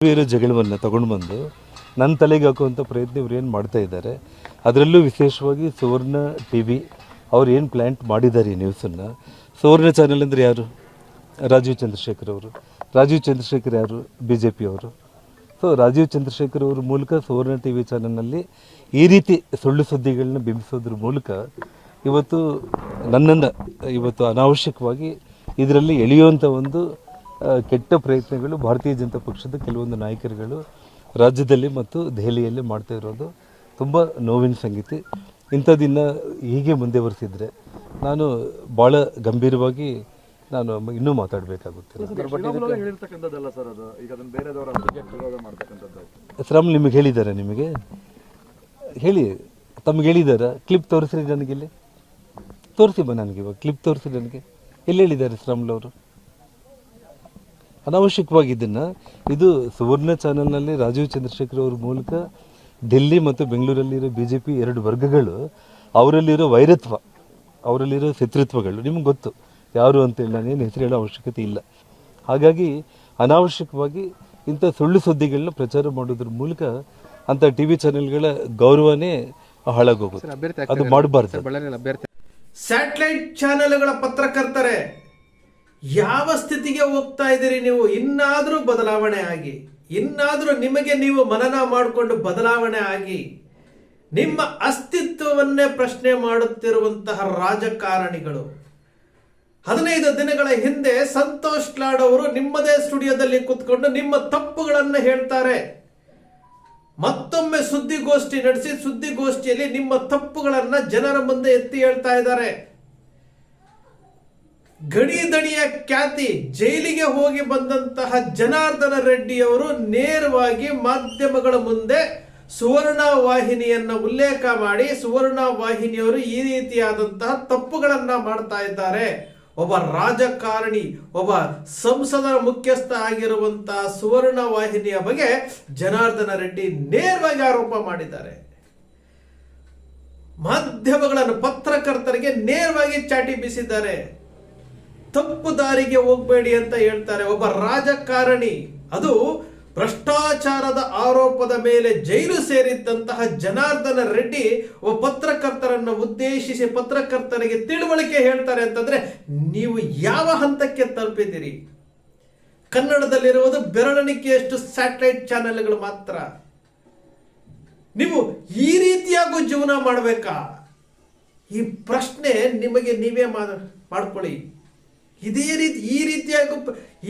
ಬೇರೆ ಜಗಳವನ್ನು ತಗೊಂಡು ಬಂದು ನನ್ನ ತಲೆಗೆ ಹಾಕುವಂಥ ಪ್ರಯತ್ನ ಇವ್ರು ಏನು ಮಾಡ್ತಾ ಇದ್ದಾರೆ ಅದರಲ್ಲೂ ವಿಶೇಷವಾಗಿ ಸುವರ್ಣ ಟಿ ವಿ ಅವ್ರು ಏನು ಪ್ಲ್ಯಾಂಟ್ ಮಾಡಿದ್ದಾರೆ ಈ ನ್ಯೂಸನ್ನು ಸುವರ್ಣ ಚಾನೆಲ್ ಅಂದರೆ ಯಾರು? ರಾಜೀವ್ ಚಂದ್ರಶೇಖರ್ ಅವರು. ರಾಜೀವ್ ಚಂದ್ರಶೇಖರ್ ಯಾರು? ಬಿ ಜೆ ಪಿಯವರು ಸೊ ರಾಜೀವ್ ಚಂದ್ರಶೇಖರ್ ಅವ್ರ ಮೂಲಕ ಸುವರ್ಣ ಟಿ ವಿ ಚಾನಲ್ನಲ್ಲಿ ಈ ರೀತಿ ಸುಳ್ಳು ಸುದ್ದಿಗಳನ್ನ ಬಿಂಬಿಸೋದ್ರ ಮೂಲಕ ಇವತ್ತು ನನ್ನನ್ನು, ಇವತ್ತು ಅನಾವಶ್ಯಕವಾಗಿ ಇದರಲ್ಲಿ ಎಳೆಯುವಂಥ ಒಂದು ಕೆಟ್ಟ ಪ್ರಯತ್ನಗಳು ಭಾರತೀಯ ಜನತಾ ಪಕ್ಷದ ಕೆಲವೊಂದು ನಾಯಕರುಗಳು ರಾಜ್ಯದಲ್ಲಿ ಮತ್ತು ದೆಹಲಿಯಲ್ಲಿ ಮಾಡ್ತಾ ಇರೋದು ತುಂಬ ನೋವಿನ ಸಂಗತಿ. ಇಂಥದ್ದನ್ನು ಹೀಗೆ ಮುಂದೆ ಬರ್ತಿದ್ರೆ ನಾನು ಭಾಳ ಗಂಭೀರವಾಗಿ ನಾನು ಇನ್ನೂ ಮಾತಾಡಬೇಕಾಗುತ್ತೆ. ಶ್ರಮ್ ನಿಮಗೆ ಹೇಳಿದ್ದಾರೆ ನಿಮಗೆ? ಹೇಳಿ ತಮ್ಗೆ ಹೇಳಿದಾರ? ಕ್ಲಿಪ್ ತೋರಿಸ್ರಿ ನನಗೆ ಇಲ್ಲಿ ತೋರಿಸಿ ಬಾ ನನಗೆ ಇವಾಗ ಕ್ಲಿಪ್ ತೋರಿಸಿ ನನಗೆ. ಎಲ್ಲಿ ಹೇಳಿದ್ದಾರೆ ಶ್ರಮ್ಲವರು ಅನಾವಶ್ಯಕವಾಗಿ ಇದನ್ನು ಇದು ಸುವರ್ಣ ಚಾನಲ್ನಲ್ಲಿ ರಾಜೀವ್ ಚಂದ್ರಶೇಖರ್ ಅವ್ರ ಮೂಲಕ ಡೆಲ್ಲಿ ಮತ್ತು ಬೆಂಗಳೂರಲ್ಲಿರೋ ಬಿ ಜೆ ಪಿ ಎರಡು ವರ್ಗಗಳು ಅವರಲ್ಲಿರೋ ವೈರತ್ವ ಅವರಲ್ಲಿರೋ ಶತ್ರುತ್ವಗಳು ನಿಮ್ಗೆ ಗೊತ್ತು ಯಾರು ಅಂತೇಳಿ ನಾನೇನು ಹೆಸರು ಹೇಳೋ ಅವಶ್ಯಕತೆ ಇಲ್ಲ. ಹಾಗಾಗಿ ಅನಾವಶ್ಯಕವಾಗಿ ಇಂಥ ಸುಳ್ಳು ಸುದ್ದಿಗಳನ್ನ ಪ್ರಚಾರ ಮಾಡೋದ್ರ ಮೂಲಕ ಅಂಥ ಟಿ ವಿ ಚಾನೆಲ್ಗಳ ಗೌರವನೇ ಹಾಳಾಗೋಗುತ್ತೆ. ಅದು ಮಾಡಬಾರ್ದು. ಸ್ಯಾಟಲೈಟ್ ಚಾನೆಲ್ಗಳ ಪತ್ರಕರ್ತರೆ ಯಾವ ಸ್ಥಿತಿಗೆ ಹೋಗ್ತಾ ಇದ್ದೀರಿ ನೀವು? ಇನ್ನಾದರೂ ಬದಲಾವಣೆ ಆಗಿ, ಇನ್ನಾದರೂ ನಿಮಗೆ ನೀವು ಮನನ ಮಾಡಿಕೊಂಡು ಬದಲಾವಣೆ ಆಗಿ, ನಿಮ್ಮ ಅಸ್ತಿತ್ವವನ್ನೇ ಪ್ರಶ್ನೆ ಮಾಡುತ್ತಿರುವಂತಹ ರಾಜಕಾರಣಿಗಳು, ಹದಿನೈದು ದಿನಗಳ ಹಿಂದೆ ಸಂತೋಷ್ ಲಾಡ್ ಅವರು ನಿಮ್ಮದೇ ಸ್ಟುಡಿಯೋದಲ್ಲಿ ಕೂತ್ಕೊಂಡು ನಿಮ್ಮ ತಪ್ಪುಗಳನ್ನು ಹೇಳ್ತಾರೆ. ಮತ್ತೊಮ್ಮೆ ಸುದ್ದಿಗೋಷ್ಠಿ ನಡೆಸಿ ಸುದ್ದಿಗೋಷ್ಠಿಯಲ್ಲಿ ನಿಮ್ಮ ತಪ್ಪುಗಳನ್ನು ಜನರ ಮುಂದೆ ಎತ್ತಿ ಹೇಳ್ತಾ ಇದ್ದಾರೆ. ಗಡಿ ದಣಿಯ ಖ್ಯಾತಿ ಜೈಲಿಗೆ ಹೋಗಿ ಬಂದಂತಹ ಜನಾರ್ದನ ರೆಡ್ಡಿ ಅವರು ನೇರವಾಗಿ ಮಾಧ್ಯಮಗಳ ಮುಂದೆ ಸುವರ್ಣ ವಾಹಿನಿಯನ್ನ ಉಲ್ಲೇಖ ಮಾಡಿ ಸುವರ್ಣ ವಾಹಿನಿಯವರು ಈ ರೀತಿಯಾದಂತಹ ತಪ್ಪುಗಳನ್ನ ಮಾಡ್ತಾ ಇದ್ದಾರೆ. ಒಬ್ಬ ರಾಜಕಾರಣಿ, ಒಬ್ಬ ಸಂಸದರ ಮುಖ್ಯಸ್ಥ ಆಗಿರುವಂತಹ ಸುವರ್ಣ ವಾಹಿನಿಯ ಬಗ್ಗೆ ಜನಾರ್ದನ ರೆಡ್ಡಿ ನೇರವಾಗಿ ಆರೋಪ ಮಾಡಿದ್ದಾರೆ. ಮಾಧ್ಯಮಗಳನ್ನು ಪತ್ರಕರ್ತರಿಗೆ ನೇರವಾಗಿ ಚಾಟಿ ಬೀಸಿದ್ದಾರೆ. ತಪ್ಪು ದಾರಿಗೆ ಹೋಗಬೇಡಿ ಅಂತ ಹೇಳ್ತಾರೆ. ಒಬ್ಬ ರಾಜಕಾರಣಿ, ಅದು ಭ್ರಷ್ಟಾಚಾರದ ಆರೋಪದ ಮೇಲೆ ಜೈಲು ಸೇರಿದ್ದಂತಹ ಜನಾರ್ದನ ರೆಡ್ಡಿ ಒಬ್ಬ ಪತ್ರಕರ್ತರನ್ನು ಉದ್ದೇಶಿಸಿ ಪತ್ರಕರ್ತರಿಗೆ ತಿಳುವಳಿಕೆ ಹೇಳ್ತಾರೆ ಅಂತಂದ್ರೆ, ನೀವು ಯಾವ ಹಂತಕ್ಕೆ ತಲುಪಿದ್ದೀರಿ? ಕನ್ನಡದಲ್ಲಿರುವುದು ಬೆರಳಿಕೆಯಷ್ಟು ಸ್ಯಾಟಲೈಟ್ ಚಾನೆಲ್ಗಳು ಮಾತ್ರ. ನೀವು ಈ ರೀತಿಯಾಗೂ ಜೀವನ ಮಾಡಬೇಕಾ? ಈ ಪ್ರಶ್ನೆ ನಿಮಗೆ ನೀವೇ ಮಾಡ್- ಮಾಡ್ಕೊಳ್ಳಿ. ಇದೇ ರೀತಿ, ಈ ರೀತಿಯಾಗಿ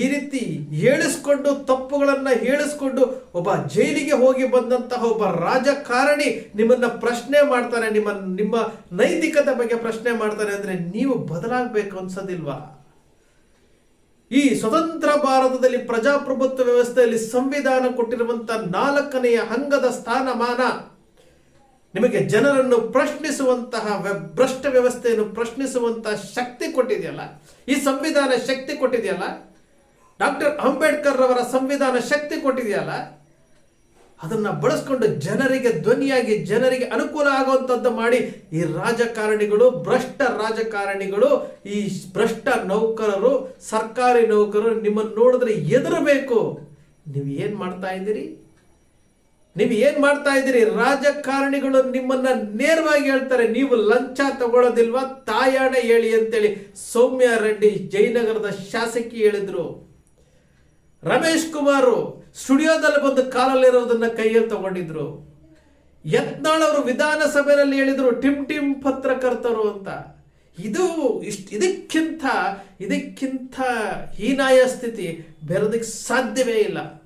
ಈ ರೀತಿ ಹೇಳಿಸ್ಕೊಂಡು, ತಪ್ಪುಗಳನ್ನು ಹೇಳಿಸ್ಕೊಂಡು ಒಬ್ಬ ಜೈಲಿಗೆ ಹೋಗಿ ಬಂದಂತಹ ಒಬ್ಬ ರಾಜಕಾರಣಿ ನಿಮ್ಮನ್ನ ಪ್ರಶ್ನೆ ಮಾಡ್ತಾರೆ, ನಿಮ್ಮ ನಿಮ್ಮ ನೈತಿಕತೆ ಬಗ್ಗೆ ಪ್ರಶ್ನೆ ಮಾಡ್ತಾರೆ ಅಂದ್ರೆ ನೀವು ಬದಲಾಗಬೇಕು ಅನ್ಸೋದಿಲ್ವಾ? ಈ ಸ್ವತಂತ್ರ ಭಾರತದಲ್ಲಿ ಪ್ರಜಾಪ್ರಭುತ್ವ ವ್ಯವಸ್ಥೆಯಲ್ಲಿ ಸಂವಿಧಾನ ಕೊಟ್ಟಿರುವಂತಹ ನಾಲ್ಕನೆಯ ಅಂಗದ ಸ್ಥಾನಮಾನ ನಿಮಗೆ ಜನರನ್ನು ಪ್ರಶ್ನಿಸುವಂತಹ ಭ್ರಷ್ಟ ವ್ಯವಸ್ಥೆಯನ್ನು ಪ್ರಶ್ನಿಸುವಂತಹ ಶಕ್ತಿ ಕೊಟ್ಟಿದೆಯಲ್ಲ, ಈ ಸಂವಿಧಾನ ಶಕ್ತಿ ಕೊಟ್ಟಿದೆಯಲ್ಲ, ಡಾಕ್ಟರ್ ಅಂಬೇಡ್ಕರ್ ಅವರ ಸಂವಿಧಾನ ಶಕ್ತಿ ಕೊಟ್ಟಿದೆಯಲ್ಲ, ಅದನ್ನ ಬಳಸ್ಕೊಂಡು ಜನರಿಗೆ ಧ್ವನಿಯಾಗಿ, ಜನರಿಗೆ ಅನುಕೂಲ ಆಗುವಂಥದ್ದು ಮಾಡಿ ಈ ರಾಜಕಾರಣಿಗಳು, ಭ್ರಷ್ಟ ರಾಜಕಾರಣಿಗಳು, ಈ ಭ್ರಷ್ಟ ನೌಕರರು, ಸರ್ಕಾರಿ ನೌಕರರು ನಿಮ್ಮನ್ನು ನೋಡಿದ್ರೆ ಎದುರಬೇಕು. ನೀವು ಏನು ಮಾಡ್ತಾ ಇದ್ದೀರಿ? ನೀವು ಏನ್ ಮಾಡ್ತಾ ಇದ್ದೀರಿ? ರಾಜಕಾರಣಿಗಳು ನಿಮ್ಮನ್ನ ನೇರವಾಗಿ ಹೇಳ್ತಾರೆ, ನೀವು ಲಂಚ ತಗೊಳ್ಳೋದಿಲ್ವಾ? ತಾಯಾಣ ಹೇಳಿ ಅಂತೇಳಿ. ಸೌಮ್ಯ ರೆಡ್ಡಿ ಜಯನಗರದ ಶಾಸಕಿ ಹೇಳಿದ್ರು. ರಮೇಶ್ ಕುಮಾರ್ ಸ್ಟುಡಿಯೋದಲ್ಲಿ ಬಂದು ಕಾಲಲ್ಲಿರೋದನ್ನ ಕೈಯಲ್ಲಿ ತಗೊಂಡಿದ್ರು. ಯತ್ನಾಳ್ ಅವರು ವಿಧಾನಸಭೆಯಲ್ಲಿ ಹೇಳಿದ್ರು, ಟಿಮ್ ಟಿಮ್ ಪತ್ರಕರ್ತರು ಅಂತ. ಇದು ಇಷ್ಟು, ಇದಕ್ಕಿಂತ ಇದಕ್ಕಿಂತ ಹೀನಾಯ ಸ್ಥಿತಿ ಬೆರೋದಕ್ಕೆ ಸಾಧ್ಯವೇ ಇಲ್ಲ.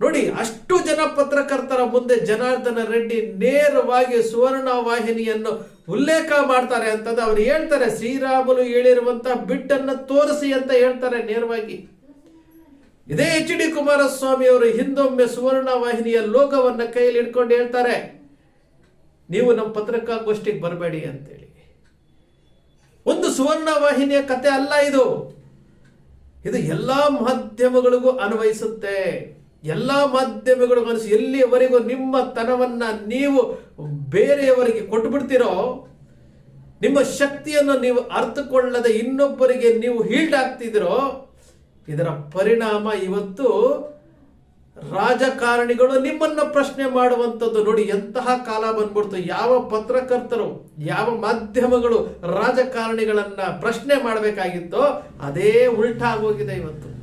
ನೋಡಿ, ಅಷ್ಟು ಜನ ಪತ್ರಕರ್ತರ ಮುಂದೆ ಜನಾರ್ದನ ರೆಡ್ಡಿ ನೇರವಾಗಿ ಸುವರ್ಣ ವಾಹಿನಿಯನ್ನು ಉಲ್ಲೇಖ ಮಾಡ್ತಾರೆ ಅಂತಂದು ಅವ್ರು ಹೇಳ್ತಾರೆ. ಶ್ರೀರಾಮುಲು ಹೇಳಿರುವಂತಹ ಬಿಟ್ಟನ್ನ ತೋರಿಸಿ ಅಂತ ಹೇಳ್ತಾರೆ ನೇರವಾಗಿ. ಇದೇ ಎಚ್ ಡಿ ಕುಮಾರಸ್ವಾಮಿ ಅವರು ಹಿಂದೊಮ್ಮೆ ಸುವರ್ಣ ವಾಹಿನಿಯ ಲೋಗವನ್ನ ಕೈಯಲ್ಲಿ ಇಟ್ಕೊಂಡು ಹೇಳ್ತಾರೆ, ನೀವು ನಮ್ಮ ಪತ್ರಿಕಾಗೋಷ್ಠಿಗೆ ಬರಬೇಡಿ ಅಂತೇಳಿ. ಒಂದು ಸುವರ್ಣ ವಾಹಿನಿಯ ಕತೆ ಅಲ್ಲ ಇದು. ಇದು ಎಲ್ಲಾ ಮಾಧ್ಯಮಗಳಿಗೂ ಅನ್ವಯಿಸುತ್ತೆ. ಎಲ್ಲಾ ಮಾಧ್ಯಮಗಳು ಮನಸ್ಸು ಎಲ್ಲಿಯವರೆಗೂ ನಿಮ್ಮ ತನವನ್ನು ನೀವು ಬೇರೆಯವರಿಗೆ ಕೊಟ್ಟು ಬಿಡ್ತೀರೋ ನಿಮ್ಮ ಶಕ್ತಿಯನ್ನು ನೀವು ಅರ್ಥಕೊಳ್ಳದೆ ಇನ್ನೊಬ್ಬರಿಗೆ ನೀವು ಹೀಲ್ಡ್ ಆಗ್ತಿದ್ದೀರೋ, ಇದರ ಪರಿಣಾಮ ಇವತ್ತು ರಾಜಕಾರಣಿಗಳು ನಿಮ್ಮನ್ನ ಪ್ರಶ್ನೆ ಮಾಡುವಂಥದ್ದು ನೋಡಿ ಎಂತಹ ಕಾಲ ಬಂದ್ಬಿಡ್ತು. ಯಾವ ಪತ್ರಕರ್ತರು, ಯಾವ ಮಾಧ್ಯಮಗಳು ರಾಜಕಾರಣಿಗಳನ್ನ ಪ್ರಶ್ನೆ ಮಾಡಬೇಕಾಗಿತ್ತೋ, ಅದೇ ಉಲ್ಟಾ ಆಗೋಗಿದೆ ಇವತ್ತು.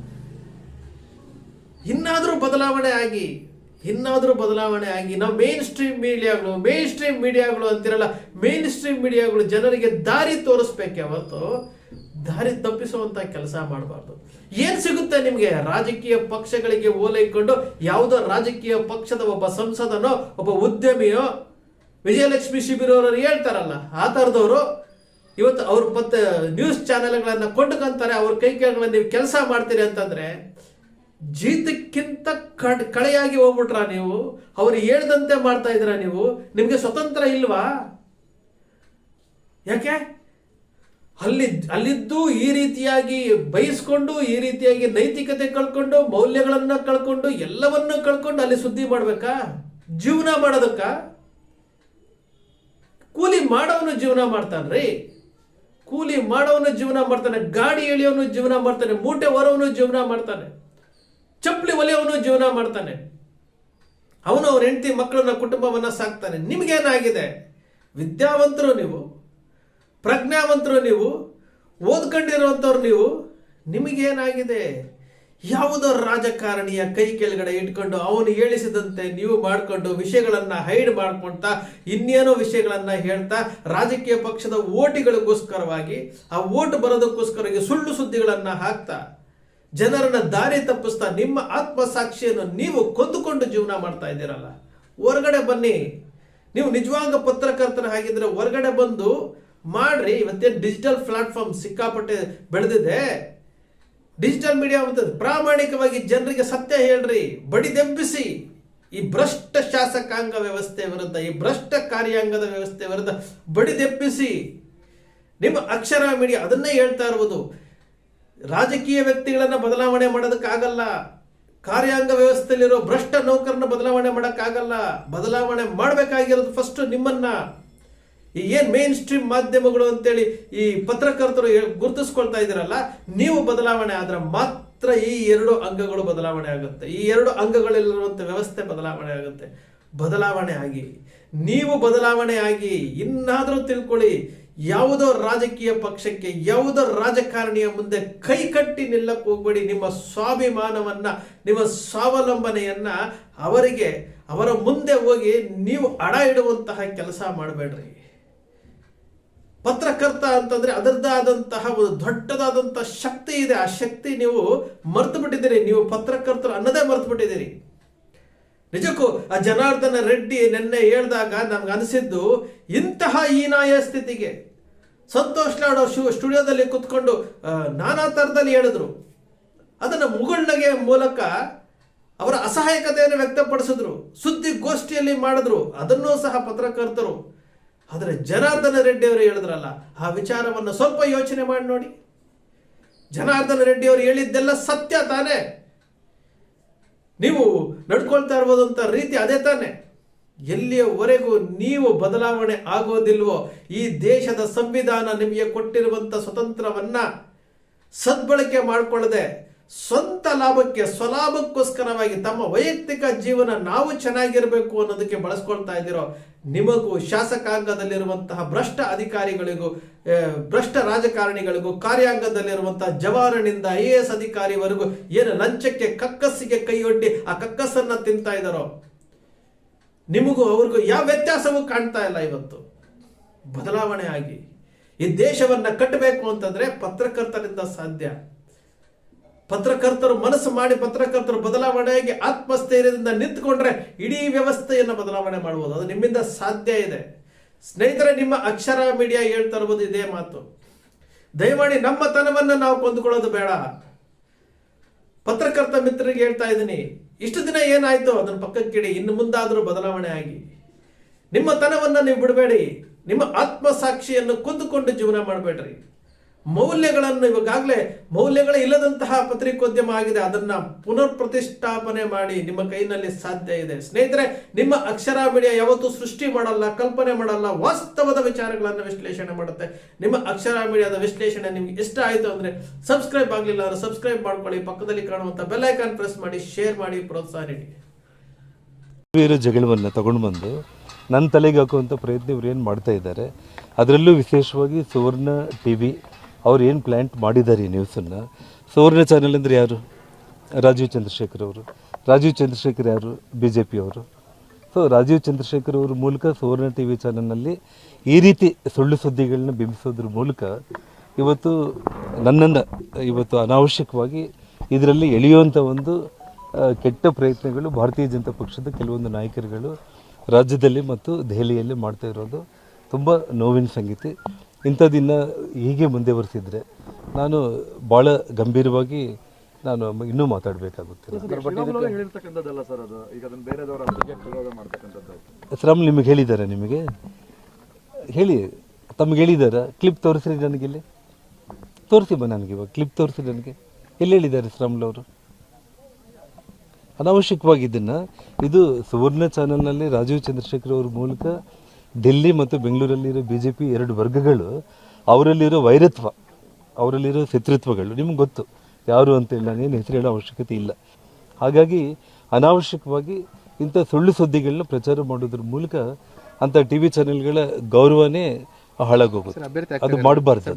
ಇನ್ನಾದರೂ ಬದಲಾವಣೆ ಆಗಿ, ಇನ್ನಾದರೂ ಬದಲಾವಣೆ ಆಗಿ, ನಾವು ಮೇನ್ ಸ್ಟ್ರೀಮ್ ಮೀಡಿಯಾಗಳು ಮೇನ್ ಸ್ಟ್ರೀಮ್ ಮೀಡಿಯಾಗಳು ಅಂತಿರಲ್ಲ ಮೇನ್ ಸ್ಟ್ರೀಮ್ ಮೀಡಿಯಾಗಳು ಜನರಿಗೆ ದಾರಿ ತೋರಿಸ್ಬೇಕು ಹೊರತು ದಾರಿ ತಪ್ಪಿಸುವಂತ ಕೆಲಸ ಮಾಡಬಾರ್ದು. ಏನು ಸಿಗುತ್ತೆ ನಿಮಗೆ? ರಾಜಕೀಯ ಪಕ್ಷಗಳಿಗೆ ಓಲೈಕೊಂಡು ಯಾವುದೋ ರಾಜಕೀಯ ಪಕ್ಷದ ಒಬ್ಬ ಸಂಸದನೋ, ಒಬ್ಬ ಉದ್ಯಮಿಯೋ ವಿಜಯಲಕ್ಷ್ಮಿ ಶಿಬಿರವರು ಹೇಳ್ತಾರಲ್ಲ, ಆ ಥರದವರು ಇವತ್ತು ಅವ್ರ ಮತ್ತೆ ನ್ಯೂಸ್ ಚಾನೆಲ್ಗಳನ್ನು ಕೊಂಡ್ಕೊಂತಾರೆ, ಅವ್ರ ಕೈ ಕೆಳಗಡೆ ನೀವು ಕೆಲಸ ಮಾಡ್ತೀರಿ ಅಂತಂದ್ರೆ ಜೀತಕ್ಕಿಂತ ಕಡ್, ಕಳೆಯಾಗಿ ಹೋಗ್ಬಿಟ್ರಾ ನೀವು? ಅವ್ರು ಹೇಳ್ದಂತೆ ಮಾಡ್ತಾ ಇದ್ದೀರಾ ನೀವು? ನಿಮಗೆ ಸ್ವತಂತ್ರ ಇಲ್ವಾ? ಯಾಕೆ? ಅಲ್ಲಿ, ಅಲ್ಲಿದ್ದು ಈ ರೀತಿಯಾಗಿ ಬಯಸ್ಕೊಂಡು, ಈ ರೀತಿಯಾಗಿ ನೈತಿಕತೆ ಕಳ್ಕೊಂಡು, ಮೌಲ್ಯಗಳನ್ನ ಕಳ್ಕೊಂಡು, ಎಲ್ಲವನ್ನೂ ಕಳ್ಕೊಂಡು ಅಲ್ಲಿ ಸುದ್ದಿ ಮಾಡ್ಬೇಕಾ? ಜೀವನ ಮಾಡೋದಕ್ಕ? ಕೂಲಿ ಮಾಡೋನು ಜೀವನ ಮಾಡ್ತಾನ್ರಿ. ಕೂಲಿ ಮಾಡೋವನು ಜೀವನ ಮಾಡ್ತಾನೆ, ಗಾಡಿ ಎಳೆಯೋನು ಜೀವನ ಮಾಡ್ತಾನೆ, ಮೂಟೆ ಹೊರವನು ಜೀವನ ಮಾಡ್ತಾನೆ. ಚಪ್ಪಲಿ ಒಲೆಯವನು ಜೀವನ ಮಾಡ್ತಾನೆ. ಅವನು ಅವ್ರ ಹೆಂಡತಿ ಮಕ್ಕಳನ್ನ ಕುಟುಂಬವನ್ನ ಸಾಕ್ತಾನೆ. ನಿಮಗೇನಾಗಿದೆ? ವಿದ್ಯಾವಂತರು ನೀವು, ಪ್ರಜ್ಞಾವಂತರು ನೀವು ಓದ್ಕೊಂಡಿರುವಂಥವ್ರು ನೀವು, ನಿಮಗೇನಾಗಿದೆ? ಯಾವುದೋ ರಾಜಕಾರಣಿಯ ಕೈ ಕೆಳಗಡೆ ಇಟ್ಕೊಂಡು ಅವನು ಹೇಳಿಸಿದಂತೆ ನೀವು ಮಾಡಿಕೊಂಡು ವಿಷಯಗಳನ್ನು ಹೈಡ್ ಮಾಡ್ಕೊಳ್ತಾ ಇನ್ನೇನೋ ವಿಷಯಗಳನ್ನು ಹೇಳ್ತಾ, ರಾಜಕೀಯ ಪಕ್ಷದ ಓಟಿಗಳಿಗೋಸ್ಕರವಾಗಿ, ಆ ಓಟ್ ಬರೋದಕ್ಕೋಸ್ಕರವಾಗಿ ಸುಳ್ಳು ಸುದ್ದಿಗಳನ್ನು ಹಾಕ್ತಾ ಜನರನ್ನ ದಾರಿ ತಪ್ಪಿಸ್ತಾ ನಿಮ್ಮ ಆತ್ಮಸಾಕ್ಷಿಯನ್ನು ನೀವು ಕೊಂದುಕೊಂಡು ಜೀವನ ಮಾಡ್ತಾ ಇದ್ದೀರಲ್ಲ. ಹೊರಗಡೆ ಬನ್ನಿ. ನೀವು ನಿಜವಾಗ ಪತ್ರಕರ್ತನ ಹಾಗಿದ್ರೆ ಹೊರಗಡೆ ಬಂದು ಮಾಡ್ರಿ. ಇವತ್ತೇನು ಡಿಜಿಟಲ್ ಪ್ಲಾಟ್ಫಾರ್ಮ್ ಸಿಕ್ಕಾಪಟ್ಟೆ ಬೆಳೆದಿದೆ. ಡಿಜಿಟಲ್ ಮೀಡಿಯಾ ಅಂತ ಪ್ರಾಮಾಣಿಕವಾಗಿ ಜನರಿಗೆ ಸತ್ಯ ಹೇಳ್ರಿ. ಬಡಿದೆಬ್ಬಿಸಿ ಈ ಭ್ರಷ್ಟ ಶಾಸಕಾಂಗ ವ್ಯವಸ್ಥೆ ವಿರುದ್ಧ, ಈ ಭ್ರಷ್ಟ ಕಾರ್ಯಾಂಗದ ವ್ಯವಸ್ಥೆ ವಿರುದ್ಧ ಬಡಿದೆಬ್ಬಿಸಿ ನಿಮ್ಮ ಅಕ್ಷರ ಮೀಡಿಯಾ ಅದನ್ನೇ ಹೇಳ್ತಾ ಇರುವುದು. ರಾಜಕೀಯ ವ್ಯಕ್ತಿಗಳನ್ನ ಬದಲಾವಣೆ ಮಾಡೋದಕ್ಕಾಗಲ್ಲ. ಕಾರ್ಯಾಂಗ ವ್ಯವಸ್ಥೆಯಲ್ಲಿರೋ ಭ್ರಷ್ಟ ನೌಕರನ್ನ ಬದಲಾವಣೆ ಮಾಡೋಕ್ಕಾಗಲ್ಲ. ಬದಲಾವಣೆ ಮಾಡಬೇಕಾಗಿರೋದು ಫಸ್ಟ್ ನಿಮ್ಮನ್ನ. ಈ ಏನ್ ಮೇನ್ ಸ್ಟ್ರೀಮ್ ಮಾಧ್ಯಮಗಳು ಅಂತೇಳಿ ಈ ಪತ್ರಕರ್ತರು ಗುರುತಿಸ್ಕೊಳ್ತಾ ಇದ್ದೀರಲ್ಲ, ನೀವು ಬದಲಾವಣೆ ಆದ್ರೆ ಮಾತ್ರ ಈ ಎರಡು ಅಂಗಗಳು ಬದಲಾವಣೆ ಆಗುತ್ತೆ. ಈ ಎರಡು ಅಂಗಗಳಲ್ಲಿರುವಂಥ ವ್ಯವಸ್ಥೆ ಬದಲಾವಣೆ ಆಗುತ್ತೆ. ಬದಲಾವಣೆ ಆಗಿ. ನೀವು ಬದಲಾವಣೆ ಆಗಿ. ಇನ್ನಾದರೂ ತಿಳ್ಕೊಳ್ಳಿ. ಯಾವುದೋ ರಾಜಕೀಯ ಪಕ್ಷಕ್ಕೆ, ಯಾವುದೋ ರಾಜಕಾರಣಿಯ ಮುಂದೆ ಕೈ ಕಟ್ಟಿ ನಿಲ್ಲಕ್ಕೆ ಹೋಗಬೇಡಿ. ನಿಮ್ಮ ಸ್ವಾಭಿಮಾನವನ್ನ, ನಿಮ್ಮ ಸ್ವಾವಲಂಬನೆಯನ್ನ ಅವರಿಗೆ, ಅವರ ಮುಂದೆ ಹೋಗಿ ನೀವು ಅಡ ಇಡುವಂತಹ ಕೆಲಸ ಮಾಡಬೇಡ್ರಿ. ಪತ್ರಕರ್ತ ಅಂತಂದ್ರೆ ಅದರದ್ದೇ ಆದಂತಹ ಒಂದು ದೊಡ್ಡದಾದಂತಹ ಶಕ್ತಿ ಇದೆ. ಆ ಶಕ್ತಿ ನೀವು ಮರೆತು ಬಿಟ್ಟಿದ್ದೀರಿ ನೀವು ಪತ್ರಕರ್ತರು ಅನ್ನೋದೇ ಮರೆತು ಬಿಟ್ಟಿದ್ದೀರಿ ನಿಜಕ್ಕೂ ಆ ಜನಾರ್ದನ ರೆಡ್ಡಿ ನಿನ್ನೆ ಹೇಳಿದಾಗ ನಮ್ಗೆ ಅನಿಸಿದ್ದು ಇಂತಹ ಹೀನಾಯ ಸ್ಥಿತಿಗೆ ಸಂತೋಷ್ ನಾಡೋ ಶಿವ ಸ್ಟುಡಿಯೋದಲ್ಲಿ ಕುತ್ಕೊಂಡು ನಾನಾ ಥರದಲ್ಲಿ ಹೇಳಿದ್ರು. ಅದನ್ನು ಮುಗುಳ್ನಗೆ ಮೂಲಕ ಅವರ ಅಸಹಾಯಕತೆಯನ್ನು ವ್ಯಕ್ತಪಡಿಸಿದ್ರು. ಸುದ್ದಿಗೋಷ್ಠಿಯಲ್ಲಿ ಮಾಡಿದ್ರು. ಅದನ್ನೂ ಸಹ ಪತ್ರಕರ್ತರು. ಆದರೆ ಜನಾರ್ದನ ರೆಡ್ಡಿ ಅವರು ಹೇಳಿದ್ರಲ್ಲ, ಆ ವಿಚಾರವನ್ನು ಸ್ವಲ್ಪ ಯೋಚನೆ ಮಾಡಿ ನೋಡಿ. ಜನಾರ್ದನ ರೆಡ್ಡಿ ಅವರು ಹೇಳಿದ್ದೆಲ್ಲ ಸತ್ಯ ತಾನೇ. ನೀವು ನಡ್ಕೊಳ್ತಾ ಇರ್ಬೋದಂತ ರೀತಿ ಅದೇ ತಾನೆ. ಎಲ್ಲಿಯವರೆಗೂ ನೀವು ಬದಲಾವಣೆ ಆಗೋದಿಲ್ವೋ, ಈ ದೇಶದ ಸಂವಿಧಾನ ನಿಮಗೆ ಕೊಟ್ಟಿರುವಂತ ಸ್ವತಂತ್ರವನ್ನ ಸದ್ಬಳಕೆ ಮಾಡಿಕೊಳ್ಳದೆ ಸ್ವಂತ ಲಾಭಕ್ಕೆ, ಸ್ವಲಾಭಕ್ಕೋಸ್ಕರವಾಗಿ ತಮ್ಮ ವೈಯಕ್ತಿಕ ಜೀವನ ನಾವು ಚೆನ್ನಾಗಿರಬೇಕು ಅನ್ನೋದಕ್ಕೆ ಬಳಸ್ಕೊಳ್ತಾ ಇದ್ದೀರೋ ನಿಮಗೂ, ಶಾಸಕಾಂಗದಲ್ಲಿರುವಂತಹ ಭ್ರಷ್ಟ ಅಧಿಕಾರಿಗಳಿಗೂ ಭ್ರಷ್ಟ ರಾಜಕಾರಣಿಗಳಿಗೂ, ಕಾರ್ಯಾಂಗದಲ್ಲಿರುವಂತಹ ಜವಾರನಿಂದ ಐ ಎ ಎಸ್ ಅಧಿಕಾರಿವರೆಗೂ ಏನು ಲಂಚಕ್ಕೆ, ಕಕ್ಕಸ್ಸಿಗೆ ಕೈಯೊಡ್ಡಿ ಆ ಕಕ್ಕಸ್ಸನ್ನ ತಿಂತಾ ಇದ್ದಾರೋ? ನಿಮಗೂ, ಅವ್ರಿಗೂ ಯಾವ ವ್ಯತ್ಯಾಸವೂ ಕಾಣ್ತಾ ಇಲ್ಲ ಇವತ್ತು. ಬದಲಾವಣೆ ಆಗಿ. ಈ ದೇಶವನ್ನ ಕಟ್ಟಬೇಕು ಅಂತಂದ್ರೆ ಪತ್ರಕರ್ತರಿಂದ ಸಾಧ್ಯ. ಪತ್ರಕರ್ತರು ಮನಸ್ಸು ಮಾಡಿ ಪತ್ರಕರ್ತರು ಬದಲಾವಣೆಯಾಗಿ ಆತ್ಮಸ್ಥೈರ್ಯದಿಂದ ನಿಂತ್ಕೊಂಡ್ರೆ ಇಡೀ ವ್ಯವಸ್ಥೆಯನ್ನು ಬದಲಾವಣೆ ಮಾಡಬಹುದು ಅದು ನಿಮ್ಮಿಂದ ಸಾಧ್ಯ ಇದೆ. ಸ್ನೇಹಿತರೆ, ನಿಮ್ಮ ಅಕ್ಷರ ಮೀಡಿಯಾ ಹೇಳ್ತಾ ಇರ್ಬೋದು ಇದೇ ಮಾತು. ದಯಮಾಡಿ ನಮ್ಮ ತನವನ್ನು ನಾವು ಕೊಂದುಕೊಳ್ಳೋದು ಬೇಡ. ಪತ್ರಕರ್ತ ಮಿತ್ರರಿಗೆ ಹೇಳ್ತಾ ಇದ್ದೀನಿ, ಇಷ್ಟು ದಿನ ಏನಾಯ್ತು ಅದನ್ನ ಪಕ್ಕಕ್ಕಿಡಿ ಇನ್ನು ಮುಂದಾದರೂ ಬದಲಾವಣೆ ಆಗಿ. ನಿಮ್ಮ ತನವನ್ನು ನೀವು ಬಿಡಬೇಡಿ. ನಿಮ್ಮ ಆತ್ಮಸಾಕ್ಷಿಯನ್ನು ಕುಂದುಕೊಂಡು ಜೀವನ ಮಾಡಬೇಡ್ರಿ. ಮೌಲ್ಯಗಳನ್ನು ಇವಾಗಲೇ ಮೌಲ್ಯಗಳೇ ಇಲ್ಲದಂತಹ ಪತ್ರಿಕೋದ್ಯಮ ಆಗಿದೆ, ಅದನ್ನ ಪುನರ್ ಪ್ರತಿಷ್ಠಾಪನೆ ಮಾಡಿ ನಿಮ್ಮ ಕೈನಲ್ಲಿ ಸಾಧ್ಯ ಇದೆ. ಸ್ನೇಹಿತರೆ, ನಿಮ್ಮ ಅಕ್ಷರ ಮೀಡಿಯಾ ಯಾವತ್ತೂ ಸೃಷ್ಟಿ ಮಾಡಲ್ಲ, ಕಲ್ಪನೆ ಮಾಡಲ್ಲ, ವಾಸ್ತವದ ವಿಚಾರಗಳನ್ನು ವಿಶ್ಲೇಷಣೆ ಮಾಡುತ್ತೆ. ನಿಮ್ಮ ಅಕ್ಷರ ಮೀಡಿಯಾದ ವಿಶ್ಲೇಷಣೆ ನಿಮ್ಗೆ ಇಷ್ಟ ಆಯಿತು ಅಂದ್ರೆ ಸಬ್ಸ್ಕ್ರೈಬ್ ಆಗಲಿಲ್ಲ ಅಂದ್ರೆ ಸಬ್ಸ್ಕ್ರೈಬ್ ಮಾಡ್ಕೊಳ್ಳಿ, ಪಕ್ಕದಲ್ಲಿ ಕಾಣುವಂತ ಬೆಲ್ ಐಕಾನ್ ಪ್ರೆಸ್ ಮಾಡಿ, ಶೇರ್ ಮಾಡಿ, ಪ್ರೋತ್ಸಾಹ ನೀಡಿ. ಜಗಳವನ್ನ ತಗೊಂಡು ಬಂದು ನನ್ನ ತಲೆಗೆ ಹಾಕುವಂಥ ಪ್ರಯತ್ನ ಇವ್ರು ಏನು ಮಾಡ್ತಾ ಇದ್ದಾರೆ, ಅದರಲ್ಲೂ ವಿಶೇಷವಾಗಿ ಸುವರ್ಣ ಟಿ ವಿ ಅವ್ರು ಏನು ಪ್ಲ್ಯಾಂಟ್ ಮಾಡಿದ್ದಾರೆ ಈ ನ್ಯೂಸನ್ನು ಸುವರ್ಣ ಚಾನೆಲ್ ಅಂದರೆ ಯಾರು? ರಾಜೀವ್ ಚಂದ್ರಶೇಖರ್ ಅವರು. ರಾಜೀವ್ ಚಂದ್ರಶೇಖರ್ ಯಾರು? ಬಿ ಜೆ ಪಿಯವರು ಸೊ ರಾಜೀವ್ ಚಂದ್ರಶೇಖರ್ ಅವ್ರ ಮೂಲಕ ಸುವರ್ಣ ಟಿ ವಿ ಚಾನಲ್ನಲ್ಲಿ ಈ ರೀತಿ ಸುಳ್ಳು ಸುದ್ದಿಗಳನ್ನ ಬಿಂಬಿಸೋದ್ರ ಮೂಲಕ ಇವತ್ತು ನನ್ನನ್ನು, ಇವತ್ತು ಅನಾವಶ್ಯಕವಾಗಿ ಇದರಲ್ಲಿ ಎಳೆಯುವಂಥ ಒಂದು ಕೆಟ್ಟ ಪ್ರಯತ್ನಗಳು ಭಾರತೀಯ ಜನತಾ ಪಕ್ಷದ ಕೆಲವೊಂದು ನಾಯಕರುಗಳು ರಾಜ್ಯದಲ್ಲಿ ಮತ್ತು ದೆಹಲಿಯಲ್ಲಿ ಮಾಡ್ತಾ ಇರೋದು ತುಂಬ ನೋವಿನ ಸಂಗತಿ. ಇಂಥದ್ದನ್ನು ಹೀಗೆ ಮುಂದೆ ಬರ್ತಿದ್ರೆ ನಾನು ಭಾಳ ಗಂಭೀರವಾಗಿ ನಾನು ಇನ್ನೂ ಮಾತಾಡಬೇಕಾಗುತ್ತೆ ಸರ್ ನಿಮಗೆ ಹೇಳಿದ್ದಾರೆ ನಿಮಗೆ? ಹೇಳಿ ತಮಗೆ ಹೇಳಿದಾರ? ಕ್ಲಿಪ್ ತೋರಿಸ್ರಿ ಇಲ್ಲಿ. ತೋರಿಸಿ ಬಾ ನನಗೆ ಇವಾಗ. ಕ್ಲಿಪ್ ತೋರಿಸಿ ನನಗೆ. ಎಲ್ಲಿ ಹೇಳಿದ್ದಾರೆ ಶ್ರಮ್ಲ್ ಅವರು ಅನಾವಶ್ಯಕವಾಗಿ ಇದನ್ನು. ಇದು ಸುವರ್ಣ ಚಾನಲ್ನಲ್ಲಿ ರಾಜೀವ್ ಚಂದ್ರಶೇಖರ್ ಅವ್ರ ಮೂಲಕ ಡೆಲ್ಲಿ ಮತ್ತು ಬೆಂಗಳೂರಲ್ಲಿರೋ ಬಿ ಜೆ ಪಿ ಎರಡು ವರ್ಗಗಳು ಅವರಲ್ಲಿರೋ ವೈರತ್ವ ಅವರಲ್ಲಿರೋ ಶತ್ರುತ್ವಗಳು ನಿಮ್ಗೆ ಗೊತ್ತು ಯಾರು ಅಂತೇಳಿ ನಾನೇನು ಹೆಸರು ಹೇಳೋ ಅವಶ್ಯಕತೆ ಇಲ್ಲ. ಹಾಗಾಗಿ ಅನಾವಶ್ಯಕವಾಗಿ ಇಂಥ ಸುಳ್ಳು ಸುದ್ದಿಗಳನ್ನ ಪ್ರಚಾರ ಮಾಡೋದ್ರ ಮೂಲಕ ಅಂಥ ಟಿ ವಿ ಚಾನೆಲ್ಗಳ ಗೌರವನೇ ಹಾಳಾಗೋಗುತ್ತೆ. ಅದು ಮಾಡಬಾರ್ದು.